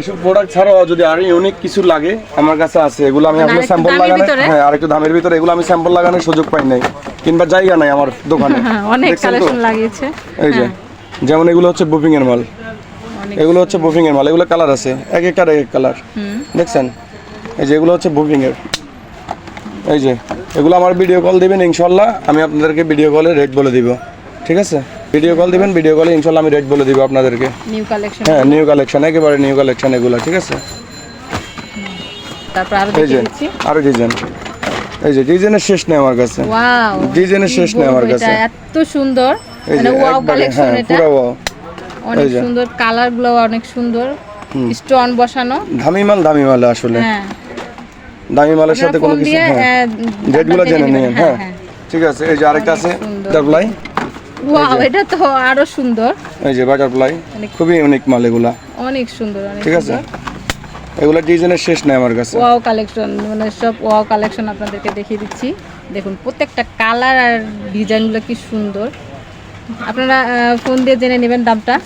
এসব প্রোডাক্ট ছাড়াও যদি আরও ইউনিক কিছু লাগে আমার কাছে আছে এগুলো আমি মানে আসলে স্যাম্পল লাগানো? হ্যাঁ আরেকটু দামের ভিতরে এগুলো আমি স্যাম্পল লাগানোর সুযোগ পাই নাই। কিংবা জায়গা নাই আমার দোকানে। অনেক? কালেকশন লাগিয়েছে। এই যে হ্যাঁ, যেমন এগুলো হচ্ছে বুফিং এর মাল। এগুলো হচ্ছে বুফিং এর মাল। এগুলো কালার আছে এক একটার এক এক কালার দেখছেন? এই যে এগুলো হচ্ছে বুফিং এর। এই যে এগুলো আমার ভিডিও কল দিবেন ইনশাল্লাহ। আমি আপনাদেরকে ভিডিও কলে রেট বলে দিব। ঠিক আছে? ভিডিও কল দিবেন ভিডিও কলে ইনশাল্লাহ আমি রেট বলে দিব আপনাদেরকে। নিউ কালেকশন হ্যাঁ নিউ কালেকশন একেবারে নিউ কালেকশন এগুলো ঠিক আছে? তারপর আরও এই যে দেখিয়ে দিচ্ছি। আরও ডিজাইন এই যে ডিজাইনের শেষ নেই আমার কাছে। ওয়াও ডিজাইনের শেষ নেই আমার কাছে। এত সুন্দর। মানে ওয়াও কালেকশন হ্যাঁ এটা। পুরো wow। অনেক সুন্দর কালারগুলো অনেক সুন্দর। স্টোন বসানো। দামি মাল দামি মাল আসলে। হ্যাঁ। দামি মালের সাথে কোনো কিছু হ্যাঁ। রেটগুলো জেনে। নিন হ্যাঁ হ্যাঁ। হ্যাঁ। ঠিক আছে এই যে আরেকটা আছে সুন্দর। ওয়াও এটা তো আরও সুন্দর। এই যে বাটারফ্লাই অনেক- খুবই ইউনিক মাল এগুলা। অনেক সুন্দর অনেক ঠিক আছে? এগুলা ডিজাইনের শেষ নেই আমার কাছে। ওয়াও কালেকশন মানে সব ওয়াও কালেকশন আপনাদেরকে দেখিয়ে দিচ্ছি। দেখুন প্রত্যেকটা কালার আর ডিজাইনগুলো কি সুন্দর। আপনারা ফোন দিয়ে জেনে নেবেন দামটা।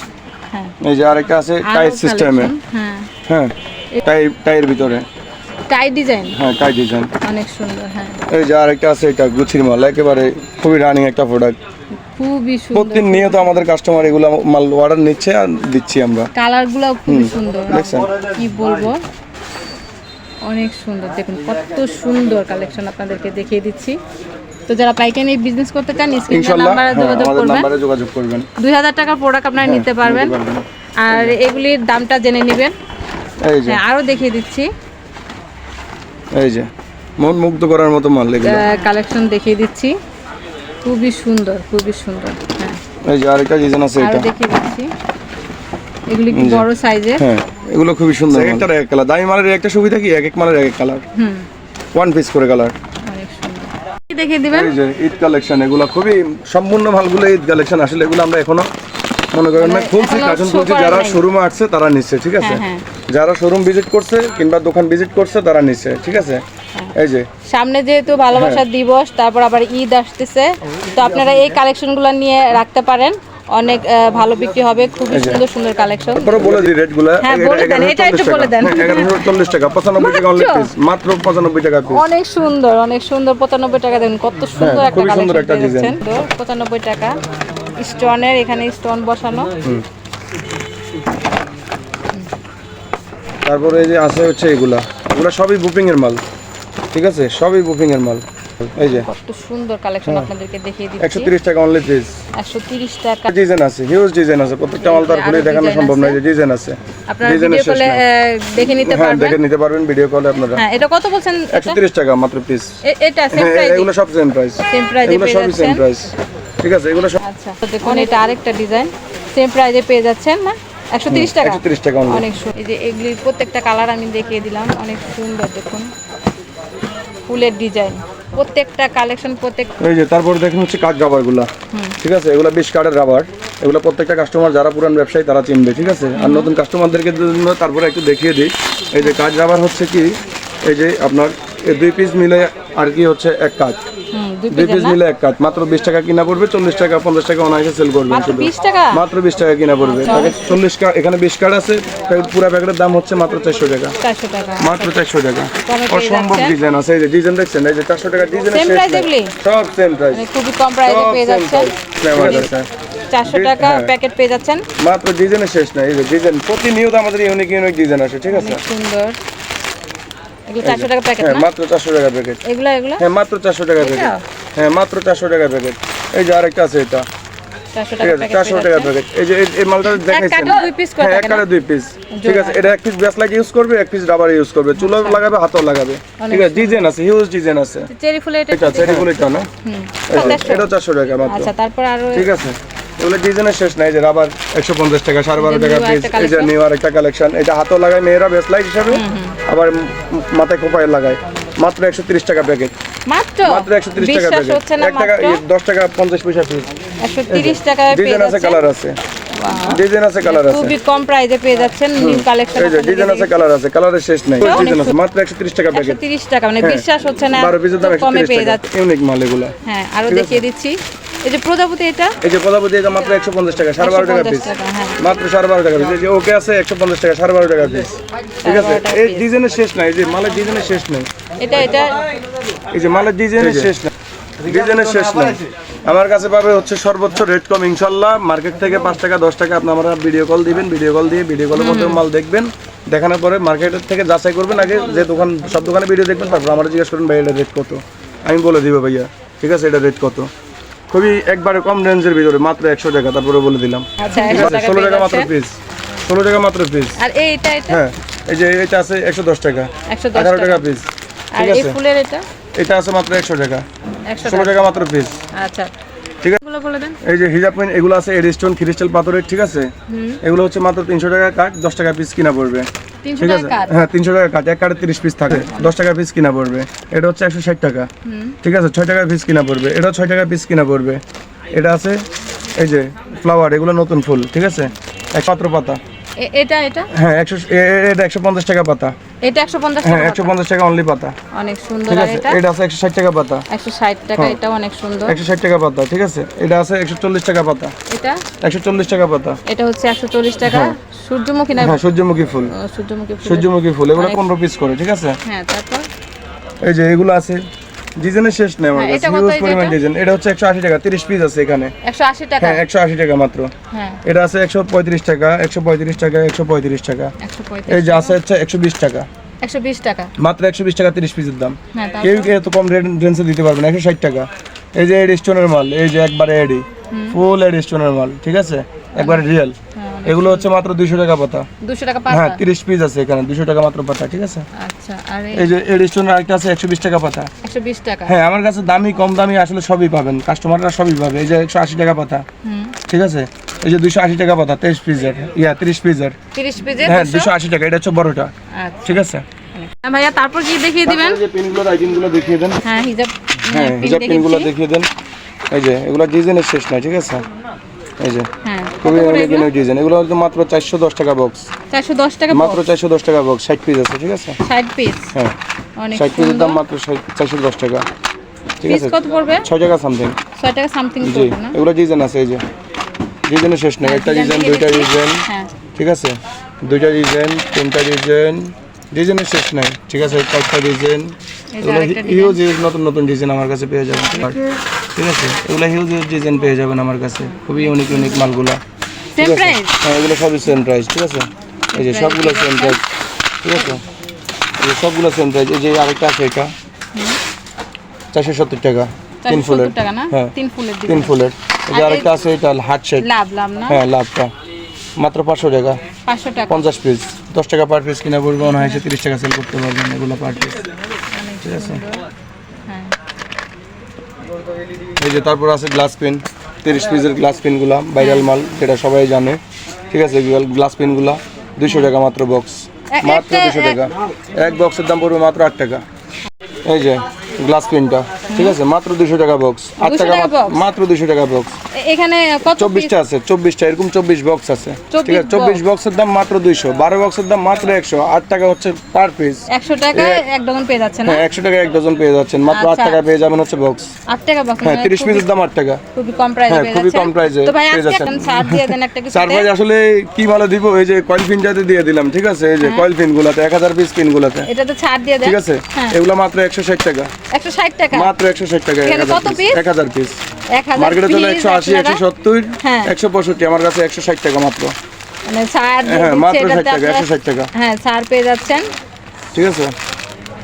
হ্যাঁ। এই যে আরেকটা আছে টাই সিস্টেমে হ্যাঁ। হ্যাঁ টাই টাইয়ের ভিতরে। টাই ডিজাইন হ্যাঁ টাই ডিজাইন অনেক সুন্দর হ্যাঁ। এই যে আরেকটা আছে এটা গুছির মাল একেবারে খুবই রানিং একটা প্রোডাক্ট খুবই সুন্দর প্রতিনিয়ত আমাদের কাস্টমার এগুলো মাল অর্ডার নিচ্ছে আর দিচ্ছি আমরা। কালারগুলো খুবই সুন্দর? কি বলব? অনেক সুন্দর। দেখুন কত সুন্দর কালেকশন আপনাদেরকে দেখিয়ে দিচ্ছি। তো যারা পাইকারি বিজনেস করতে চান স্ক্রিনের ইনশাল্লাহ নাম্বারে হ্যাঁ, যোগাযোগ করবেন। নাম্বারে যোগাযোগ করবেন। দুই হাজার টাকার প্রোডাক্ট আপনারা নিতে পারবেন। আর এগুলির দামটা জেনে নেবেন। এই যে। হ্যাঁ আরও দেখিয়ে দিচ্ছি। এই যে। মন মুগ্ধ করার মতো মাল এগুলো। কালেকশন দেখিয়ে দিচ্ছি। খুবই সুন্দর খুবই সুন্দর হ্যাঁ। এই যে আরেকটা ডিজাইন আছে এটা। দেখিয়ে দিচ্ছি। এগুলি কি বড় সাইজের? হ্যাঁ এগুলো খুবই সুন্দর। এক একটা এক কালার দামি মালের একটা সুবিধা কি? এক এক মালের এক এক কালার হুম। ওয়ান পিস করে কালার দেখিয়ে দিবেন? এই যে ঈদ কালেকশন এগুলো খুবই সম্পূর্ণ মালগুলো ঈদ কালেকশন আসলে এগুলো আমরা এখনও মনে করেন না মানে খুলছি কার্টুন খুলছি যারা শোরুমে আসছে তারা নিচ্ছে ঠিক আছে? হ্যাঁ, যারা শোরুম ভিজিট করছে কিংবা দোকান ভিজিট করছে তারা নিচ্ছে ঠিক আছে? হ্যাঁ। এই যে। সামনে যেহেতু ভালোবাসার হ্যাঁ। দিবস তারপর আবার ঈদ আসতেছে তো আপনারা এই কালেকশনগুলো নিয়ে রাখতে পারেন। অনেক ভালো বিক্রি হবে খুবই সুন্দর সুন্দর কালেকশন তারপরে বলে দিই রেটগুলা। হ্যাঁ, বলে দেন, এটা একটু বলে দেন। এগারোশো চল্লিশ টাকা পঁচানব্বই টাকা অনলি পিস মাত্র পঁচানব্বই টাকা পিস অনেক সুন্দর অনেক সুন্দর পঁচানব্বই টাকা দেন কত সুন্দর হ্যাঁ, একটা সুন্দর কালেকশন একটা দিয়েছেন পঁচানব্বই টাকা। স্টোনের, এখানে স্টোন বসানো। তারপরে এই যে আছে হচ্ছে এগুলা। এগুলা সবই বুকিং এর মাল। ঠিক আছে? সবই বুকিং এর মাল। এই যে। কত সুন্দর কালেকশন আপনাদেরকে দেখিয়ে হ্যাঁ। দিচ্ছি তিরিশ টাকা অনলি পিস একশো তিরিশ টাকা। ডিজাইন আছে হিউজ ডিজাইন আছে। প্রত্যেকটা মাল তার খুলে দেখানো সম্ভব নয় যে ডিজাইন আছে। আপনারা ভিডিও কলে দেখে নিতে হ্যাঁ দেখে পারবেন। নিতে পারবেন ভিডিও কলে আপনারা। হ্যাঁ এটা কত বলছেন? একশো তিরিশ টাকা মাত্র পিস এটা সেম হ্যাঁ প্রাইস এগুলো সব সেম প্রাইস সেম প্রাইসে এগুলো পেয়ে সেম প্রাইস ঠিক আছে এগুলো সব আচ্ছা দেখুন এটা আরেকটা ডিজাইন সেম প্রাইসে পেয়ে যাচ্ছেন না? টাকা? অনেক সুন্দর এই যে এগুলির প্রত্যেকটা কালার আমি দেখিয়ে দিলাম। অনেক সুন্দর দেখুন। ফুলের ডিজাইন প্রত্যেকটা কালেকশন প্রত্যেক এই যে তারপর দেখুন হচ্ছে কাঠ রাবারগুলা ঠিক আছে? এগুলো বেশ কাঠের রাবার। এগুলো প্রত্যেকটা কাস্টমার যারা পুরান ব্যবসায়ী তারা চিনবে ঠিক আছে? আর নতুন কাস্টমারদেরকে জন্য তারপরে একটু দেখিয়ে দিই। এই যে কাঠ রাবার হচ্ছে কি? এই যে আপনার এই দুই পিস মিলে আর কি হচ্ছে এক কাঠ। দুই পিস না? এক কাঠ মাত্র বিশ টাকা কিনা পড়বে চল্লিশ টাকা পঞ্চাশ টাকা অনায়াসে সেল করবেন মাত্র শুধু। বিশ টাকা? মাত্র বিশ টাকা কিনা পড়বে। তাকে চল্লিশ কাঠ এখানে বিশ কাঠ আছে পুরো প্যাকেটের দাম হচ্ছে মাত্র চারশো টাকা। চারশো টাকা। মাত্র চারশো টাকা। অসম্ভব ডিজাইন আছে এই যে ডিজাইন দেখছেন এই যে চারশো টাকা ডিজাইন Same price এগুলি? সব সেম প্রাইস মানে খুবই কম প্রাইসে পেয়ে যাচ্ছেন। চারশো টাকা। প্যাকেট পেয়ে যাচ্ছেন। মাত্র ডিজাইনের শেষ নাই এই যে ডিজাইন প্রতিনিয়ত আমাদের ইউনিক ইউনিক ডিজাইন আছে ঠিক আছে? সুন্দর। এগুলো চারশো টাকা প্যাকেট হ্যাঁ মাত্র চারশো টাকা প্যাকেট এগুলো এগুলো? হ্যাঁ মাত্র চারশো টাকা প্যাকেট হ্যাঁ মাত্র চারশো টাকা প্যাকেট এই যে আরেকটা আছে এটা। চারশো ঠিক টাকা আছে প্যাকেট চারশো টাকা প্যাকেট এই যে এই- এই মালটা দেখাইছেন। কাঠে দুই piece করে এক থাকে দুই পিস ঠিক আছে এটা এক পিস ব্যাস লাইট ইউজ করবে এক পিস রাবার ইউজ করবে। চুলো লাগাবে হাতও লাগাবে। ঠিক আছে ডিজাইন আছে হিউজ ডিজাইন আছে। চেরি ফুলে এটা এটা এটা বলে এটা না। এটাও চারশো টাকা মাত্র। আচ্ছা তারপর আরও ঠিক আছে। এগুলো ডিজাইনের শেষ নাই যে রাবার একশো পঞ্চাশ টাকা সাড়ে বারো টাকা পিস এই যে। নিউ আরেকটা কালেকশন এটা হাতও লাগায় মেয়েরা বেস্ট লাইট হিসাবে আবার মাথায় কোপায় লাগায়। মাত্র একশো তিরিশ টাকা প্যাকেট মাত্র? মাত্র একশো তিরিশ টাকা প্যাকেট এক টাকা দশ টাকা পঞ্চাশ পয়সা পিস একশো তিরিশ টাকায় ডিজাইন আছে কালার আছে। ডিজাইন আছে কালার আছে। খুবই কম প্রাইসে পেয়ে যাচ্ছেন নিউ কালেকশন এই যে ডিজাইন আছে কালার আছে কালারের শেষ নাই ডিজাইন আছে। মাত্র টাকা প্যাকেট টাকা মানে হ্যাঁ। বিশ্বাস হচ্ছে না বারো পিসের দাম খুব একশো কমে তিরিশ পেয়ে টাকা। ইউনিক মাল এগুলো। হ্যাঁ আরও দেখিয়ে দিচ্ছি। এই যে প্রজাপতি এটা? এই যে প্রজাপতি এটা মাত্র একশো পঞ্চাশ টাকা সাড়ে বারো টাকা 150 পিস হ্যাঁ। মাত্র সাড়ে বারো টাকা পিস এই যে ওকে আছে একশো পঞ্চাশ টাকা সাড়ে বারো টাকা পিস ঠিক আছে? এই ডিজাইনের শেষ নাই এই যে মালের ডিজাইনের শেষ নেই। এটা এটা? এই যে মালের ডিজাইনের শেষ নাই। ডিজাইনের শেষ নাই। আমার কাছে পাবে হচ্ছে সর্বোচ্চ রেট কম ইনশাল্লাহ। মার্কেট থেকে পাঁচ টাকা দশ টাকা আপনি আমরা ভিডিও কল দিবেন ভিডিও কল দিয়ে ভিডিও কলের মধ্যে মাল দেখবেন। দেখানোর পরে মার্কেটের থেকে যাচাই করবেন আগে যে দোকান সব দোকানে ভিডিও দেখবেন তারপর আমরা জিজ্ঞেস করবেন ভাই এটা রেট কত? আমি বলে দিব ভাইয়া। ঠিক আছে এটা রেট কত? খুবই একবারে কম রেঞ্জের ভিতরে মাত্র একশো টাকা তারপরে বলে দিলাম। আচ্ছা ঠিক আছে ষোলো টাকা মাত্র পিস ষোলো টাকা মাত্র পিস আর এইটা হ্যাঁ এই যে এটা আছে একশো দশ টাকা। আঠারো টাকা পিস ঠিক আছে? ফুলের এটা? এটা আছে মাত্র একশো টাকা। ষোলো টাকা। মাত্র পিস আচ্ছা। ঠিক আছে। এগুলো এই যে হিজাব পেন এগুলো আছে এডিস্টোন ক্রিস্টাল পাথরের ঠিক আছে? এগুলো হচ্ছে মাত্র তিনশো টাকা কাঠ দশ টাকা পিস কিনা পড়বে। ঠিক আছে। হ্যাঁ তিনশো টাকা এক তিরিশ পিস থাকে। দশ টাকা পিস কিনা পড়বে। এটা হচ্ছে একশো ষাট টাকা। ঠিক আছে ছয় টাকা পিস কিনা পড়বে। এটা ছয় টাকা পিস কিনা পড়বে। এটা আছে এই যে ফ্লাওয়ার এগুলো নতুন ফুল। ঠিক আছে? এক পাত্র পাতা। এটা এটা? হ্যাঁ একশো এ- এ- এটা একশো পঞ্চাশ টাকা পাতা। এটা একশো পঞ্চাশ হ্যাঁ টাকা একশো পঞ্চাশ টাকা অনলি পাতা। অনেক সুন্দর আর এটা? এটা আছে একশো ষাট টাকা পাতা। একশো ষাট টাকা এটাও অনেক সুন্দর। একশো ষাট টাকা পাতা ঠিক আছে? এটা আছে একশো চল্লিশ টাকা পাতা। এটা? একশো চল্লিশ টাকা পাতা। এটা হচ্ছে একশো চল্লিশ টাকা। সূর্যমুখী না? হ্যাঁ সূর্যমুখী ফুল। সূর্যমুখী ফুল। সূর্যমুখী ফুল এগুলো অনেক- পনেরো পিস করে ঠিক আছে? হ্যাঁ তারপর? এই যে এগুলো আছে ডিজাইনের শেষ নেই আমার হ্যাঁ, কাছে হিউজ পরিমাণ ডিজাইন। এটা হচ্ছে একশো আশি টাকা তিরিশ পিস আছে এখানে। একশো আশি টাকা? হ্যাঁ একশো আশি টাকা মাত্র। হ্যাঁ। এটা আছে একশো পঁয়ত্রিশ টাকা একশো পঁয়ত্রিশ টাকা একশো পঁয়ত্রিশ টাকা। একশো এই যে আছে হচ্ছে একশো বিশ টাকা। একশো বিশ টাকা। মাত্র একশো বিশ টাকা তিরিশ পিসের দাম। হ্যাঁ কেউ কেউ এত কম রেট রেঞ্জে দিতে পারবে না একশো ষাট টাকা। এই যে এডি স্টোনের মাল এই যে একবারে এডি। ফুল এডি স্টোনের মাল ঠিক আছে? একবারে রিয়েল হ্যাঁ, এগুলো হচ্ছে মাত্র দুইশো টাকা পাতা। দুশো টাকা পাতা? হ্যাঁ পাতা তিরিশ পিস আছে এখানে দুশো টাকা মাত্র পাতা ঠিক আছে? আচ্ছা আর এই যে এডি স্টোনের আরেকটা আছে একশো বিশ টাকা পাতা। একশো বিশ টাকা। হ্যাঁ আমার কাছে দামি কম দামি আসলে সবই পাবেন কাস্টমাররা সবই পাবে। এই যে একশো আশি টাকা পাতা হুম। ঠিক আছে? এই যে দুশো আশি টাকা পাতা তেইশ পিসের ইয়া তিরিশ পিসের তিরিশ পিসের হ্যাঁ দুশো দুশো আশি টাকা এটা হচ্ছে বড়টা আচ্ছা। ঠিক আছে? হ্যাঁ, ভাইয়া তারপর কি দেখিয়ে দিবেন। যে পিনগুলোর আইটেমগুলো দেখিয়ে দেন। হ্যাঁ হিজাব হ্যাঁ পিন হিজাব পিনগুলো দেখিয়ে দেন। এই যে এগুলো ডিজাইনের শেষ নাই ঠিক আছে? এই যে। হ্যাঁ। খুবই অনেক ডিজাইন। এগুলো হচ্ছে মাত্র চারশো দশ টাকা বক্স চারশো দশ টাকা মাত্র চারশো দশ টাকা বক্স ষাট পিস আছে ঠিক আছে? ষাট পিস হ্যাঁ। অনেক ষাট পিসের দাম মাত্র চারশো দশ টাকা। ঠিক আছে? কত পড়বে? ছয় টাকা সামথিং ছয় টাকা সামথিং পড়বে না? এগুলো ডিজাইন আছে এই যে। ডিজাইনের শেষ নেই। হ্যাঁ, একটা ডিজাইন দুইটা। ডিজাইন হ্যাঁ। ঠিক আছে? দুইটা ডিজাইন তিনটা ডিজাইন ডিজাইনের শেষ নাই। ঠিক আছে? কয়েকটা ডিজাইন এগুলো হিউজ হিউজ নতুন নতুন ডিজাইন আমার কাছে পেয়ে যাবেন। ঠিক আছে? এগুলো হিউজ হিউজ ডিজাইন পেয়ে যাবেন আমার কাছে। খুবই ইউনিক ইউনিক মালগুলা। সেম প্রাইস হ্যাঁ এগুলো সবই সেম প্রাইস ঠিক আছে? এই যে সবগুলো সেম প্রাইস ঠিক আছে? এই যে সবগুলো সেম প্রাইস এই যে আরেকটা আছে এটা। চারশো সত্তর টাকা তিন ফুলের। হ্যাঁ তিন ফুলের তিন ফুলের। এই যে আরেকটা আছে এটা হার্ট শেড। লাভ লাভ না? হ্যাঁ লাভটা। মাত্র পাঁচশো টাকা। পাঁচশো টাকা। পঞ্চাশ পিস দশ টাকা পার পিস কিনা পড়বে মনে হয় তিরিশ টাকা সেল করতে পারবেন এগুলো পার পিস ঠিক আছে? হ্যাঁ। এই যে তারপর আছে গ্লাস পেন তিরিশ পিসের গ্লাস পেনগুলা ভাইরাল মাল সেটা সবাই জানে। ঠিক আছে গ্লাস পেনগুলা দুশো টাকা মাত্র বক্স মাত্র দুশো টাকা। এক বক্সের দাম পড়বে মাত্র আট টাকা। এই যে গ্লাস পেনটা ঠিক আছে মাত্র দুশো টাকা বক্স আট 200 টাকা টাকা মাত্র- box? মাত্র দুশো টাকা বক্স এখানে কত পিস চব্বিশটা আছে চব্বিশটা এরকম চব্বিশ বক্স আছে। ঠিক আছে চব্বিশ বক্সের দাম মাত্র দুইশো বারো বক্সের দাম মাত্র একশো আট টাকা হচ্ছে পার পিস একশো টাকায় এক ডজন পেয়ে যাচ্ছে না? হ্যাঁ একশো টাকা এক ডজন পেয়ে যাচ্ছেন মাত্র আট আচ্ছা। টাকা পেয়ে যাবেন হচ্ছে বক্স আট টাকা বক্স হ্যাঁ তিরিশ পিসের দাম আট টাকা। খুবই কম প্রাইসে হ্যাঁ, পেয়ে খুবই কম এ তো ভাই আজকে। একটা ছাড় দিয়ে দেন একটা কিছু চার ভাই আসলে কি ভালো দিব? এই যে কয়েল পিনটাতে দিয়ে দিলাম ঠিক আছে? এই যে কয়েল পিন গুলাতে এক হাজার পিস পিন গুলাতে। এটা তো ছাড় দিয়ে দেন। ঠিক আছে? হ্যাঁ। এগুলো মাত্র একশো ষাট টাকা। একশো ষাট টাকা। মাত্র একশো ষাট টাকা? এক হাজার পিস মার্কেটে চলে একশো আশি একশো সত্তর হ্যাঁ। একশো পঁয়ষট্টি আমার কাছে একশো ষাট টাকা মাত্র মানে হ্যাঁ, মাত্র এটাতে 60 টাকা, আপনারা- 160 টাকা। ছাড় পেয়ে যাচ্ছেন ঠিক আছে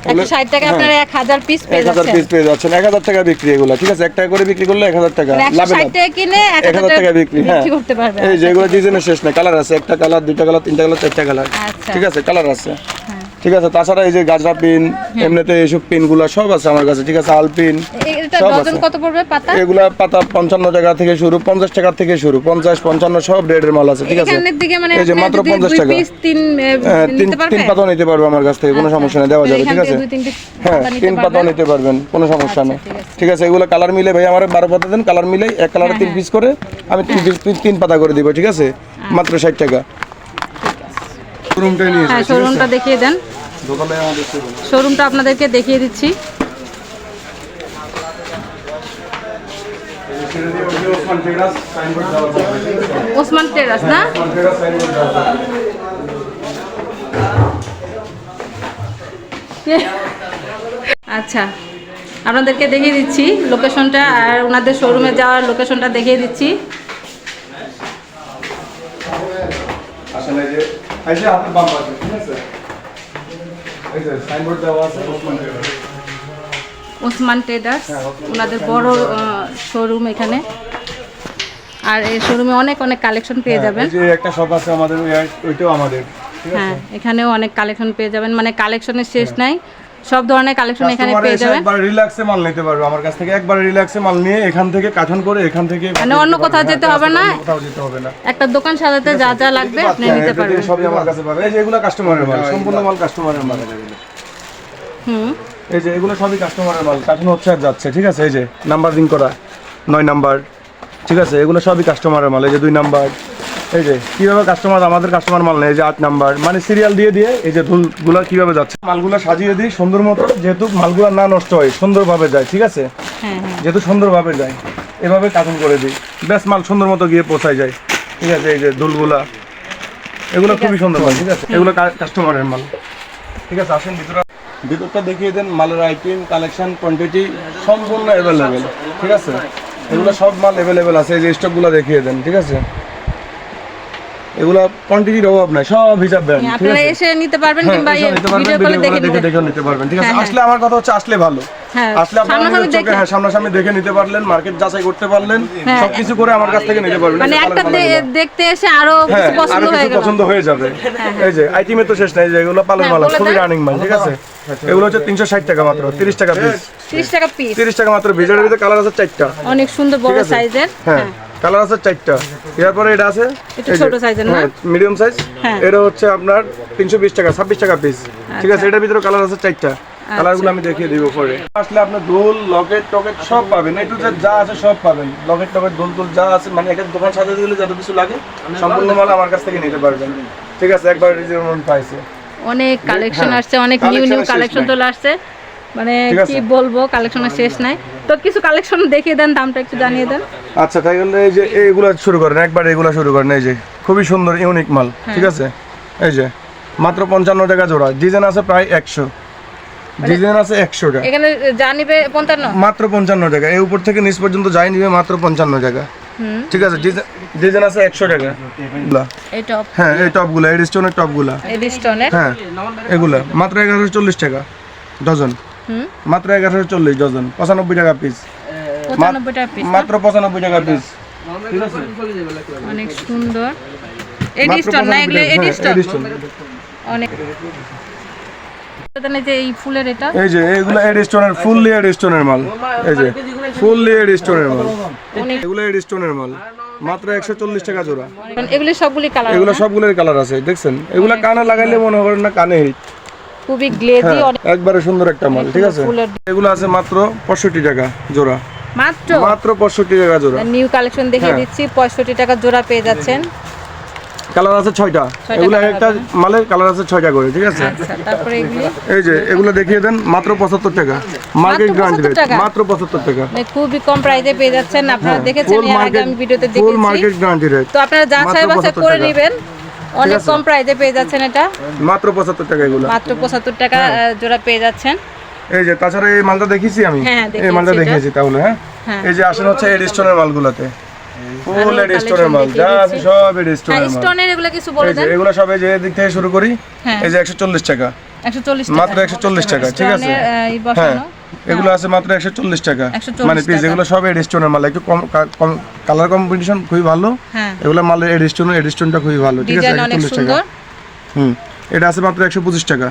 একশো ষাট টাকা। আপনারা এক হাজার পিস পেয়ে যাচ্ছেন পিস পেয়ে যাচ্ছেন এক হাজার টাকা বিক্রি এগুলো ঠিক আছে এক করে বিক্রি করলে এক হাজার টাকা লাভে লাভ এক এক হাজার টাকা বিক্রি বিক্রি করতে পারবেন এই যে এগুলো ডিজাইনের শেষ নেই কালার আছে একটা কালার দুইটা কালার তিনটা কালার চারটা কালার আচ্ছা। ঠিক আছে কালার আছে হ্যাঁ। ঠিক আছে তাছাড়া এই যে গাজরা পিন এমনিতে এইসব পিনগুলো সব আছে আমার কাছে ঠিক আছে আল পিন এ- সব আছে। কত পড়বে পাতা? এগুলা পাতা পঞ্চান্ন টাকা থেকে শুরু পঞ্চাশ টাকা থেকে শুরু পঞ্চাশ পঞ্চান্ন সব রেটের মাল আছে ঠিক আছে। মানে এই যে মাত্র যদি পঞ্চাশ দুই টাকা। তিন এ, হ্যাঁ, তিন নিতে পারবে? তিন পাতাও নিতে পারবে আমার কাছ থেকে কোনো আচ্ছা। সমস্যা নেই দেওয়া যাবে ঠিক আছে। দুই তিন হ্যাঁ পাতা নিতে পারবেন। কোনো সমস্যা নেই। ঠিক আছে। এগুলো কালার মিলে ভাই আমার বারো পাতা দেন কালার মিলে এক কালারে তিন পিস করে আমি তিন পিস তিন পাতা করে দিব ঠিক আছে? মাত্র ষাট টাকা। শোরুমটাই নিয়ে হ্যাঁ শোরুমটা দেখিয়ে দেন। শোরুমটা আপনাদেরকে দেখিয়ে দিচ্ছি। ওসমান টেরাস না? আচ্ছা আপনাদেরকে দেখিয়ে দিচ্ছি লোকেশনটা আর ওনাদের শোরুমে যাওয়ার লোকেশনটা দেখিয়ে দিচ্ছি। আসলে যে যে আপনার বাম পাশে ঠিক আছে? এই যে সাইনবোর্ড দেওয়া আছে ওসমান ওসমান ট্রেডার্স ওনাদের বড় শোরুম এখানে। আর এই শোরুমে অনেক অনেক কালেকশন পেয়ে যাবেন। এই যে একটা শপ আছে আমাদের ওইটাও আমাদের ঠিক আছে? হ্যাঁ এখানেও অনেক কালেকশন পেয়ে যাবেন। মানে কালেকশনের শেষ নাই। সব ধরনের কালেকশন এখানে পেয়ে যাবেন। একবার রিল্যাক্সে মাল নিতে পারবে। আমার কাছ থেকে একবার রিল্যাক্সে মাল নিয়ে এখান থেকে কাঠন করে এখান থেকে মানে অন্য কোথাও যেতে হবে না? কোথাও যেতে হবে না। একটা দোকান সাজাতে যা যা লাগবে আপনি নিতে পারবেন। সবই আমার কাছে পাবে এই যে এগুলো কাস্টমারের মাল সম্পূর্ণ মাল কাস্টমারের মাল হুম। এই যে এগুলো সবই কাস্টমারের মাল কাঠন হচ্ছে আর যাচ্ছে ঠিক আছে? এই যে নাম্বার নাম্বারিং করা নয় নাম্বার ঠিক আছে? এগুলো সবই কাস্টমারের মাল এই যে দুই নাম্বার এই যে কীভাবে কাস্টমার আমাদের কাস্টমার মাল নেই যে আট নাম্বার মানে সিরিয়াল দিয়ে দিয়ে এই যে ধুলগুলো কীভাবে যাচ্ছে। মালগুলো সাজিয়ে দিই সুন্দর মতো যেহেতু মালগুলো না নষ্ট হয় সুন্দরভাবে যায় ঠিক আছে? হ্যাঁ হ্যাঁ। যেহেতু সুন্দরভাবে যায় এভাবে কাটুন করে দিই। বেশ মাল সুন্দর মতো গিয়ে পৌঁছায় যায়। ঠিক আছে এই যে দুলগুলা এগুলো খুবই সুন্দর মাল ঠিক আছে? এগুলো কাস্টমারের মাল। ঠিক আছে আসেন ভিতরে। ভিতরটা দেখিয়ে দেন মালের আইটেম কালেকশন কোয়ান্টিটি সম্পূর্ণ অ্যাভেলেবেল ঠিক আছে? এগুলো সব মাল অ্যাভেলেবেল আছে এই যে স্টকগুলো দেখিয়ে দেন ঠিক আছে? এগুলো কোয়ান্টিটির অভাব নাই সব হিসাব দেন আপনারা এসে নিতে পারবেন হ্যাঁ, কিংবা ভিডিও কলে দেখে নিতে পারবেন ঠিক আছে? হ্যাঁ, হ্যাঁ। আসলে আমার কথা হচ্ছে আসলে ভালো। হ্যাঁ আসলে আপনারা সামনাসামনি চোখে হ্যাঁ সামনাসামনি দেখে নিতে পারলেন মার্কেট যাচাই করতে পারলেন হ্যাঁ। সবকিছু করে আমার কাছ থেকে নিতে পারবেন। মানে একটা colour দে- মালগুলো। দেখতে এসে আরও হ্যাঁ কিছু পছন্দ হয়ে গেল। পছন্দ হয়ে যাবে। এই যে আইটেমে তো শেষ নাই যে এগুলো পালন হ্যাঁ, মালা খুবই রানিং মাল ঠিক আছে? এগুলো হচ্ছে তিনশো ষাট টাকা মাত্র তিরিশ টাকা পিস 30 টাকা পিস তিরিশ টাকা মাত্র ভিজারের ভিতরে কালার আছে চারটা। অনেক সুন্দর বড় সাইজের হ্যাঁ কালার আছে চারটা। এরপরে এটা আছে? ছোট size না? মিডিয়াম সাইজ হ্যাঁ। এটা হচ্ছে আপনার তিনশো বিশ টাকা ছাব্বিশ টাকা পিস ঠিক আছে? এটার ভিতরে কালার আছে চারটা। কালারগুলো আমি দেখিয়ে দিব পরে। আসলে আপনার দোল লকেট টকেট সব পাবেন। একটু যা আছে সব পাবেন। লকেট টকেট দোল দোল যা আছে মানে একটা দোকান সাজাতে যত কিছু লাগে সম্পূর্ণ মাল আমার কাছ থেকে নিতে পারবেন। ঠিক আছে একবার প্রাইসে অনেক কালেকশন হ্যাঁ, আসছে অনেক নিউ নিউ শেষ কালেকশন। চলে আসছে। মানে কি বলব কালেকশনের শেষ নাই। তো কিছু কালেকশন দেখিয়ে দেন দামটা একটু জানিয়ে দেন। আচ্ছা তাই হলে এই যে এইগুলো শুরু করেন একবার এগুলো শুরু করেন এই যে খুবই সুন্দর ইউনিক মাল। ঠিক আছে? এই যে মাত্র পঞ্চান্ন টাকা জোড়া ডিজাইন আছে প্রায় একশো। ডিজাইন আছে একশোটা। এখানে যা নিবে পঞ্চান্ন? মাত্র পঞ্চান্ন টাকা। এই উপর থেকে নিচ পর্যন্ত যাই নিবে মাত্র পঞ্চান্ন টাকা। হুম। ঠিক আছে ডিজাইন- আছে একশো টাকা। এগুলা। এই টপ হ্যাঁ এই টপগুলো এই স্টোনের টপগুলা এই স্টোনের হ্যাঁ এগুলা। মাত্র এগারোশো চল্লিশ টাকা ডজন। হুম। মাত্র এগারোশো চল্লিশ ডজন পঁচানব্বই টাকা পিস পঁচানব্বই টাকা পিস মাত্র পঁচানব্বই টাকা পিস ঠিক আছে? অনেক সুন্দর। স্টোন না এগুলো টাকা। স্টোন অনেক এই যে এই ফুলের এটা? এই যে এইগুলো এড স্টোনের ফুললি এড স্টোনের মাল। এই যে ফুললি এড স্টোনের মাল। এগুলো এড স্টোনের মাল। মাত্র একশো চল্লিশ টাকা জোড়া। এগুলি সবগুলি কালার এগুলো সবগুলোর কালার আছে দেখছেন? এগুলো কানে লাগাইলে মনে করেন না কানে হিট খুবই গ্লেজি হ্যাঁ একবারে সুন্দর একটা মাল ঠিক আছে? এগুলো আছে মাত্র পঁয়ষট্টি টাকা জোড়া। মাত্র? মাত্র পঁয়ষট্টি টাকা জোড়া। নিউ কালেকশন দেখিয়ে হ্যাঁ। দিচ্ছি পঁয়ষট্টি টাকা জোড়া পেয়ে যাচ্ছেন। কালার আছে ছয়টা। এগুলো একটা মালের কালার আছে ছয়টা করে ঠিক আছে? আচ্ছা এই যে এগুলো দেখিয়ে দেন মাত্র পঁচাত্তর টাকা। মার্কেট গ্রান্ট 75 টাকা? মাত্র পঁচাত্তর টাকা। মানে খুবই কম প্রাইসে পেয়ে যাচ্ছেন আপনারা দেখেছেন ফুল এর আগে আমি ভিডিওতে ফুল দেখেছি মার্কেট গ্যারান্টি রেট তো আপনারা যাচাই মাত্র বাছাই করে নেবেন অনেক কম প্রাইসে পেয়ে যাচ্ছেন এটা। মাত্র পঁচাত্তর টাকা এগুলো। মাত্র পঁচাত্তর টাকা আহ, জোড়া পেয়ে যাচ্ছেন। এই যে তাছাড়া এই মালটা দেখিয়েছি আমি। হ্যাঁ, এই মালটা দেখিয়েছি। তাহলে হ্যাঁ? হ্যাঁ। এই যে আসেন হচ্ছে এডিস্টোনের মালগুলোতে। ফুল এডিস্টোনের মাল যা আছে সব হ্যাঁ এডিস্টোনের মাল। স্টোনের এগুলো কিছু বলে দেন। এগুলো সব এই যে এদিক থেকে শুরু করি হ্যাঁ। এই যে একশো চল্লিশ টাকা। একশো চল্লিশ মাত্র একশো চল্লিশ টাকা ঠিক আছে? হ্যাঁ এগুলো আছে মাত্র একশো চল্লিশ টাকা। মানে পিস টাকা। এগুলো সব এডিস্টোনের মাল। একটু কম কালার কম্পিটিশন খুবই ভালো। হ্যাঁ। এগুলো মালের এডিস্টোন এডিস্টোনটা খুবই ভালো ঠিক আছে? ডিজাইন একশো অনেক চল্লিশ টাকা। সুন্দর। হুম এটা আছে মাত্র একশো পঁচিশ টাকা।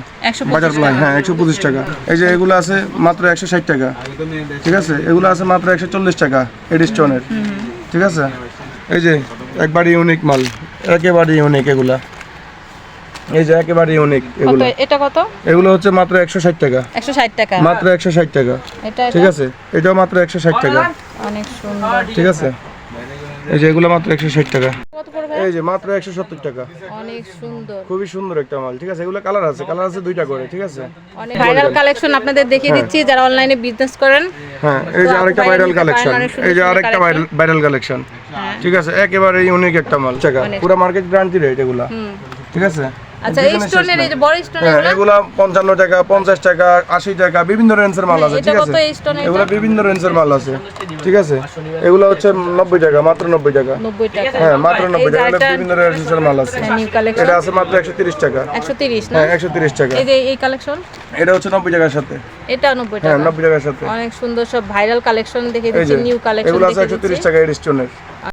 বাজার প্লাই হ্যাঁ একশো পঁচিশ টাকা। এই যে এগুলো আছে মাত্র একশো ষাট টাকা। ঠিক আছে? এগুলো আছে মাত্র একশো চল্লিশ টাকা এডিস্টোনের ঠিক আছে? এই যে একবারে ইউনিক মাল। একেবারে ইউনিক এগুলা। এই যে একেবারে ইউনিক এগুলো। এটা কত? এগুলো হচ্ছে মাত্র একশো ষাট টাকা। একশো ষাট টাকা। মাত্র একশো ষাট টাকা। এটা ঠিক আছে? এটাও মাত্র একশো ষাট টাকা। অনেক সুন্দর। ঠিক আছে? এই যে এগুলো মাত্র একশো ষাট টাকা। এই যে মাত্র একশো সত্তর টাকা। অনেক সুন্দর। খুবই সুন্দর একটা মাল ঠিক আছে? এগুলো কালার আছে কালার আছে দুইটা করে ঠিক আছে? অনেক ভাইরাল কালেকশন আপনাদের দেখিয়ে দিচ্ছি যারা অনলাইনে বিজনেস করেন হ্যাঁ এই যে আরেকটা ভাইরাল কালেকশন এই যে আরেকটা। ভাইরাল কালেকশন হ্যাঁ। ঠিক আছে? একেবারে ইউনিক একটা মাল। পুরো মার্কেট গ্যারান্টি রেট এগুলা। ঠিক আছে? আচ্ছা এই স্টোনের এই যে বড় স্টোনের হ্যাঁ এগুলা? পঞ্চান্ন টাকা পঞ্চাশ টাকা আশি টাকা বিভিন্ন রেঞ্জের মাল আছে ঠিক আছে? এগুলো বিভিন্ন রেঞ্জের মাল আছে ঠিক আছে? এগুলো হচ্ছে নব্বই টাকা মাত্র নব্বই টাকা। নব্বই টাকা। হ্যাঁ মাত্র এই নব্বই যে টাকা বিভিন্ন রেঞ্জের মাল আছে। এটা আছে মাত্র একশো তিরিশ টাকা। একশো তিরিশ না? হ্যাঁ একশো তিরিশ টাকা। এই যে এই কালেকশন এটা হচ্ছে নব্বই টাকার সাথে। এটা নব্বই হ্যাঁ টাকার সাথে। অনেক সুন্দর সব ভাইরাল কালেকশন দেখে দিচ্ছি নিউ কালেকশন এগুলো আছে দেখে একশো তিরিশ দিচ্ছি টাকা এর স্টোনের।